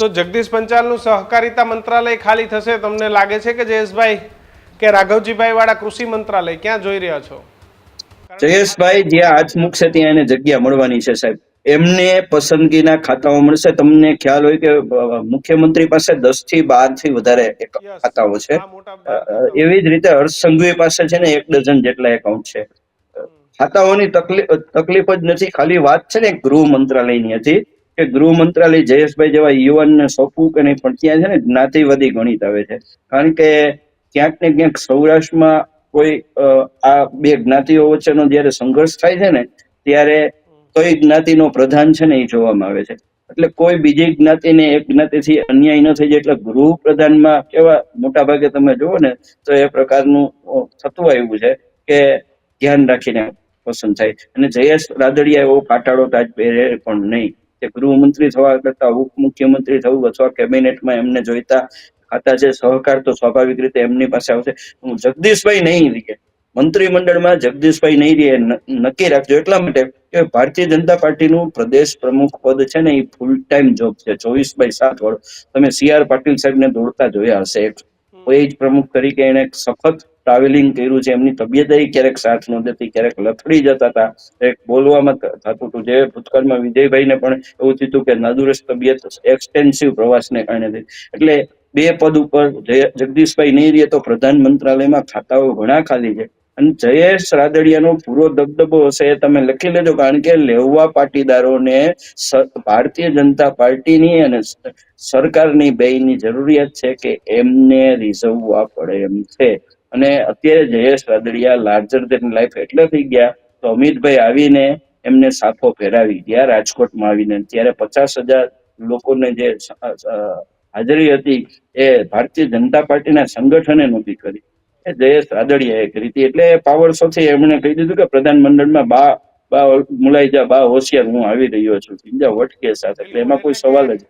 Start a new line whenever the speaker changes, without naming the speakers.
તો જગદીશ પંચાલનું સહકારિતા મંત્રાલય ખાલી થશે? તમને લાગે છે કે જયેશભાઈ કે રાઘવજીભાઈ વાળા કૃષિ મંત્રાલય ક્યાં જોઈ રહ્યા છો?
જયેશભાઈ જ્યાં હાથ મૂકશે ત્યાં એને જગ્યા મળવાની છે સાહેબ. એમને પસંદગીના ખાતાઓ મળશે. તમને ખ્યાલ હોય કે મુખ્યમંત્રી પાસે દસથી બારથી વધારે ખાતાઓ છે. એવી જ રીતે હર્ષ સંઘવી પાસે છે ને એક ડઝન જેટલા એકાઉન્ટ છે. ખાતાઓની તકલીફ તકલીફ જ નથી. ખાલી વાત છે ને ગૃહ મંત્રાલયની હતી. કે ગૃહ મંત્રાલય જયેશભાઈ જેવા યુવાનને સોંપવું કે નહીં, પણ ત્યાં છે ને જ્ઞાતિવાદી ગણિત આવે છે. કારણ કે ક્યાંક ને ક્યાંક સૌરાષ્ટ્રમાં કોઈ આ બે જ્ઞાતિઓ વચ્ચેનો જયારે સંઘર્ષ થાય છે ને, ત્યારે કઈ જ્ઞાતિનો પ્રધાન છે ને એ જોવામાં આવે છે. એટલે કોઈ બીજી જ્ઞાતિને એક જ્ઞાતિથી અન્યાય ન થઈ જાય એટલે ગૃહ પ્રધાનમાં કેવા મોટા ભાગે તમે જુઓ ને, તો એ પ્રકારનું થતું આવ્યું છે કે ધ્યાન રાખીને પસંદ થાય. અને જયેશ રાદડિયા એવો કાટાડો તાજ પહેરે પણ નહીં. કે ગૃહમંત્રી થવા કરતા ઉપમુખ્યમંત્રી થવું અથવા કેબિનેટમાં એમને જોઈતા ખાતા છે સહકાર તો સ્વાભાવિક રીતે એમની પાસે આવશે. જગદીશભાઈ નહીં રહીએ મંત્રીમંડળમાં જગદીશભાઈ નહીં રહીએ નક્કી રાખજો એટલા માટે કે ભારતીય જનતા પાર્ટીનું પ્રદેશ પ્રમુખ પદ છે ને એ ફૂલ ટાઈમ જોબ છે. ચોવીસ બાય સાત વાળો તમે સી આર પાટીલ સાહેબને દોડતા જોયા હશે. એ જ પ્રમુખ તરીકે એને સખત ટ્રાવેલિંગ કર્યું છે. એમની તબિયત ક્યારેક સાથ નહોતી ક્યારેક લથડી જતા હતા. એક બોલવામાં થતું હતું. જે ભૂતકાળમાં વિજયભાઈને પણ એવું થયું કે નાદુરસ્ત તબિયત એક્સટેન્સિવ પ્રવાસને કારણે થઈ. એટલે બે પદ ઉપર જગદીશભાઈ નહીં રહીએ તો પ્રધાન મંત્રાલયમાં ખાતાઓ ઘણા ખાલી છે. અને જયેશ રાદડિયાનો પૂરો દબદબો હશે તમે લખી લેજો, કારણ કે લેવા પાટીદારોને ભારતીય જનતા પાર્ટીની અને સરકારની સરકારની ની જરૂરિયાત છે કે એમને રીઝવવા પડે એમ છે. અને અત્યારે Jayesh Radadiya larger than life એટલે થઈ ગયા, તો અમિતભાઈ આવીને એમને સાથો ફેરાવી ગયા, રાજકોટમાં આવીને. ત્યારે પચાસ હજાર લોકોને જે હાજરી હતી એ ભારતીય જનતા પાર્ટીના સંગઠને નહોતી કરી. જયેશ એ કરી હતી એટલે પાવર શોથી એમણે કહી દીધું કે પ્રધાનમંડળમાં બા બા મુલાઈ જા બા હોશિયાર હું આવી રહ્યો છું. ઇન્જા વટકે સાથે. એટલે એમાં કોઈ સવાલ જ